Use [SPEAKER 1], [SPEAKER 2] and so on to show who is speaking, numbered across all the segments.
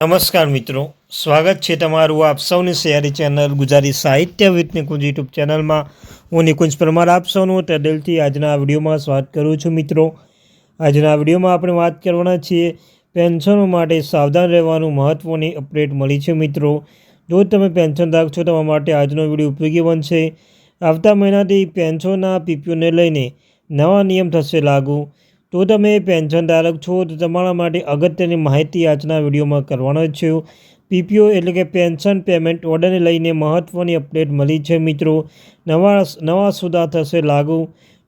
[SPEAKER 1] નમસ્કાર મિત્રો, સ્વાગત છે તમારું આપ સૌની શહેરી ચેનલ ગુજરાતી સાહિત્ય વિથ નિકુંજ યુટ્યુબ ચેનલમાં. હું નિકુંજ પરમાર, આપ સૌનું તે દિલથી આજના વિડીયોમાં સ્વાગત કરું છું મિત્રો. આજના વિડીયોમાં આપણે વાત કરવાના છીએ પેન્શનો માટે સાવધાન રહેવાનું મહત્ત્વની અપડેટ મળી છે મિત્રો. જો તમે પેન્શન ધારક છો તમારા માટે આજનો વીડિયો ઉપયોગી બનશે. આવતા મહિનાથી પેન્શનના પીપીઓને લઈને નવા નિયમ થશે લાગુ. તો તમે પેન્શન ધારક છો, તો તમારા માટે અગત્યની માહિતી આજના વિડીયોમાં કરવાનો છે. પીપીઓ એટલે કે પેન્શન પેમેન્ટ ઓર્ડરને લઈને મહત્ત્વની અપડેટ મળી છે મિત્રો. નવા નવા સુધા થશે લાગુ.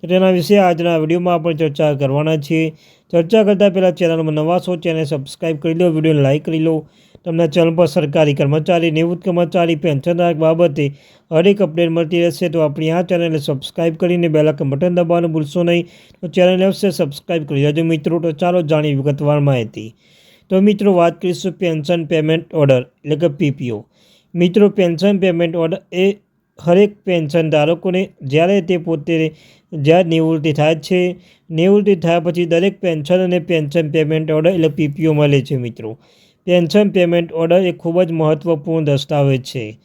[SPEAKER 1] તો તેના વિશે આજના વિડીયોમાં આપણે ચર્ચા કરવાના છીએ. ચર્ચા કરતાં પહેલાં ચેનલમાં નવા છો ચેનલ સબસ્ક્રાઈબ કરી લો, વિડીયોને લાઇક કરી લો. તમને ચેનલ પર સરકારી કર્મચારી, નિવૃત્ત કર્મચારી, પેન્શનધારક બાબતે હરેક અપડેટ મળતી રહેશે. તો આપણી આ ચેનલને સબસ્ક્રાઈબ કરીને બેલાકન બટન દબાવવાનું ભૂલશો નહીં. તો ચેનલને અવશ્ય સબસ્ક્રાઈબ કરી દેજો. મિત્રો, તો ચાલો જાણીએ વિગતવાર માહિતી. તો મિત્રો, વાત કરીશું પેન્શન પેમેન્ટ ઓર્ડર, એટલે કે પીપીઓ મિત્રો, પેન્શન પેમેન્ટ ઓર્ડર એ હરેક પેન્શન ધારકોને જ્યારે તે પોતે જ્યારે નિવૃત્તિ થાય છે, નિવૃત્તિ થયા પછી દરેક પેન્શન અને પેન્શન પેમેન્ટ ઓર્ડર, એટલે પીપીઓ મળે છે મિત્રો. પેન્શન પેમેન્ટ ઓર્ડર એ ખૂબ જ મહત્ત્વપૂર્ણ દસ્તાવેજ છે.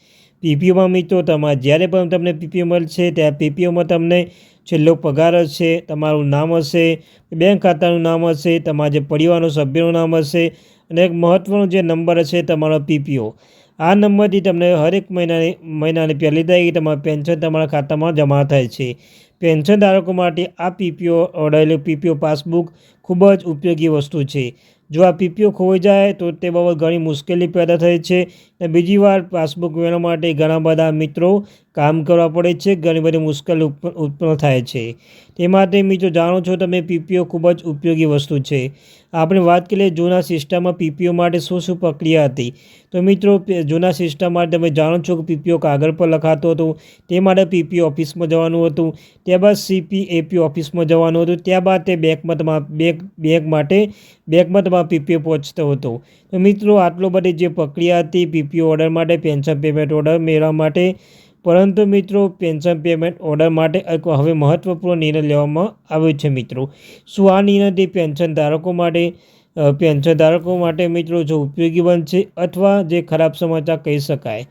[SPEAKER 1] પીપીઓમાં મિત્રો તમારે જ્યારે પણ તમને પીપીઓ મળશે ત્યાં પીપીઓમાં તમને છેલ્લો પગાર હશે, તમારું નામ હશે, બેંક ખાતાનું નામ હશે, તમારા જે પરિવારનો સભ્યનું નામ હશે અને એક મહત્ત્વનો જે નંબર હશે તમારો પીપીઓ. આ નંબરથી તમને હરેક મહિનાની મહિનાની પહેલી તારીખે તમારું પેન્શન તમારા ખાતામાં જમા થાય છે. પેન્શન ધારકો માટે આ પીપીઓ ઓર્ડરેલું પીપીઓ પાસબુક ખૂબ જ ઉપયોગી વસ્તુ છે. જો આ પીપીઓ ખોવાઈ જાય તો તે બાબત ઘણી મુશ્કેલી પેદા થઈ છે. અને બીજી વાર પાસબુક મેળવવા માટે ઘણા બધા મિત્રો કામ કરવા પડે છે, ઘણી બધી મુશ્કેલી ઉત્પન્ન થાય છે. તે માટે મિત્રો જાણો છો તમે પીપીઓ ખૂબ જ ઉપયોગી વસ્તુ છે. આપણે વાત કરીએ જૂના સિસ્ટમમાં પીપીઓ માટે શું શું પ્રક્રિયા હતી. તો મિત્રો જૂના સિસ્ટમ માટે તમે જાણો છો કે પીપીઓ કાગળ પર લખાતો હતો, તે માટે પીપીઓ ઓફિસમાં જવાનું હતું ત્યારબાદ સીપી એપી ઓફિસમાં જવાનું હતું ત્યારબાદ તે બેંકમાં તમારા બેંક બેંક માટે, બેંકમાં તમારા પીપીઓ પહોંચતો હતો. તો મિત્રો, આટલો બધી જે પ્રક્રિયા હતી, પીપીઓ ઓર્ડર માટે, પેન્શન પેમેન્ટ ઓર્ડર મેળવવા માટે પરંતુ મિત્રો પેન્શન પેમેન્ટ ઓર્ડર માટે એક હવે મહત્ત્વપૂર્ણ નિર્ણય લેવામાં આવ્યો છે મિત્રો. શું આ નિર્ણયથી પેન્શન ધારકો માટે પેન્શન ધારકો માટે મિત્રો જો ઉપયોગી બનશે અથવા જે ખરાબ સમાચાર કહી શકાય?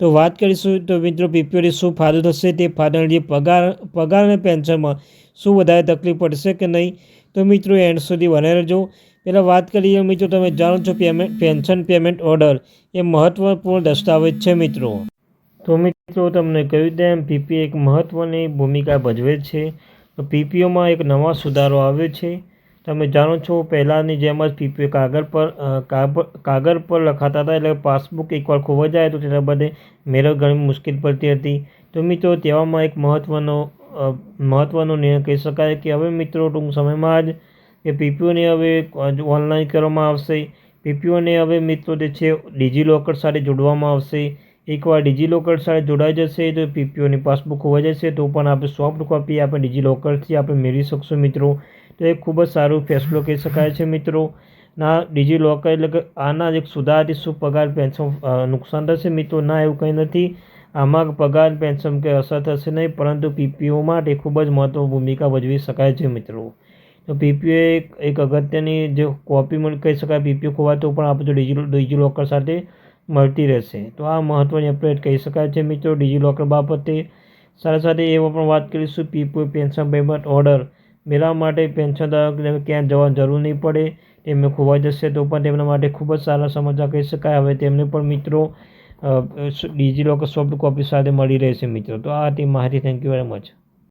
[SPEAKER 1] તો વાત કરીશું, તો મિત્રો પીપીઓડી શું ફાયદો થશે તે ફાયદાની જે પગાર પગાર અને પેન્શનમાં શું વધારે તકલીફ પડશે કે નહીં? તો મિત્રો, એન્ડ સુધી બને રહેજો. પહેલાં વાત કરીએ, મિત્રો, તમે જાણો છો પેમેન્ટ પેન્શન પેમેન્ટ ઓર્ડર એ મહત્ત્વપૂર્ણ દસ્તાવેજ છે મિત્રો. તો મિત્રો તમને કહ્યું તેમ પીપી એક મહત્ત્વની ભૂમિકા ભજવે છે. તો પીપીઓમાં એક નવા સુધારો આવ્યો છે. તમે જાણો છો, પહેલાંની જેમ જ પીપીઓ કાગળ પર કાગળ પર લખાતા હતા એટલે પાસબુક એકવાર ખોવા જાય તો તેના બદલે મેળવ ઘણી મુશ્કેલ પડતી હતી. તો મિત્રો, તેવામાં એક મહત્ત્વનો મહત્ત્વનો નિર્ણય કહી શકાય કે હવે મિત્રો, ટૂંક સમયમાં જ એ પીપીઓને હવે ઓનલાઈન કરવામાં આવશે. પીપીઓને હવે મિત્રો જે છે, ડિજિલોકર સાથે જોડવામાં આવશે. એકવાર ડિજિલોકર સાથે જોડાઈ જશે તો પીપીઓની પાસબુક હોવા જશે, તો પણ આપણે સોફ્ટ કોપી આપણે ડિજિલોકરથી આપણે મેળવી શકશું મિત્રો. તો એ ખૂબ જ સારું ફેસલો કહી શકાય છે મિત્રો. ના, ડિજિલોકર એટલે કે આના એક સુધારથી શું પગાર, પેન્શન નુકસાન થશે મિત્રો? ના, એવું કંઈ નથી. આમાં પગાર, પેન્શન કે અસર થશે નહીં, પરંતુ પીપીઓ માટે ખૂબ જ મહત્વ ભૂમિકા ભજવી શકાય છે મિત્રો. તો પીપીઓ એક એક અગત્યની જે કોપી કહી શકાય, પીપીઓ ખોવાય તો પણ આપણે ડિજી ડિજિલોકર સાથે મળતી રહેશે. તો આ મહત્ત્વની અપડેટ કહી શકાય છે મિત્રો. ડિજિલોકર બાબતે સાથે સાથે એમાં પણ વાત કરીશું. પીપુ પેન્શન પેમેન્ટ ઓર્ડર મેળવવા માટે પેન્શન ધારકને ક્યાં જવાની જરૂર નહીં પડે. તેમને ખોવાઈ જશે તો પણ તેમના માટે ખૂબ જ સારા સમાચાર કહી શકાય. હવે તેમને પણ મિત્રો ડિજિલોકર સોફ્ટ કોપી સાથે મળી રહેશે મિત્રો. તો આ હતી માહિતી. Thank you very much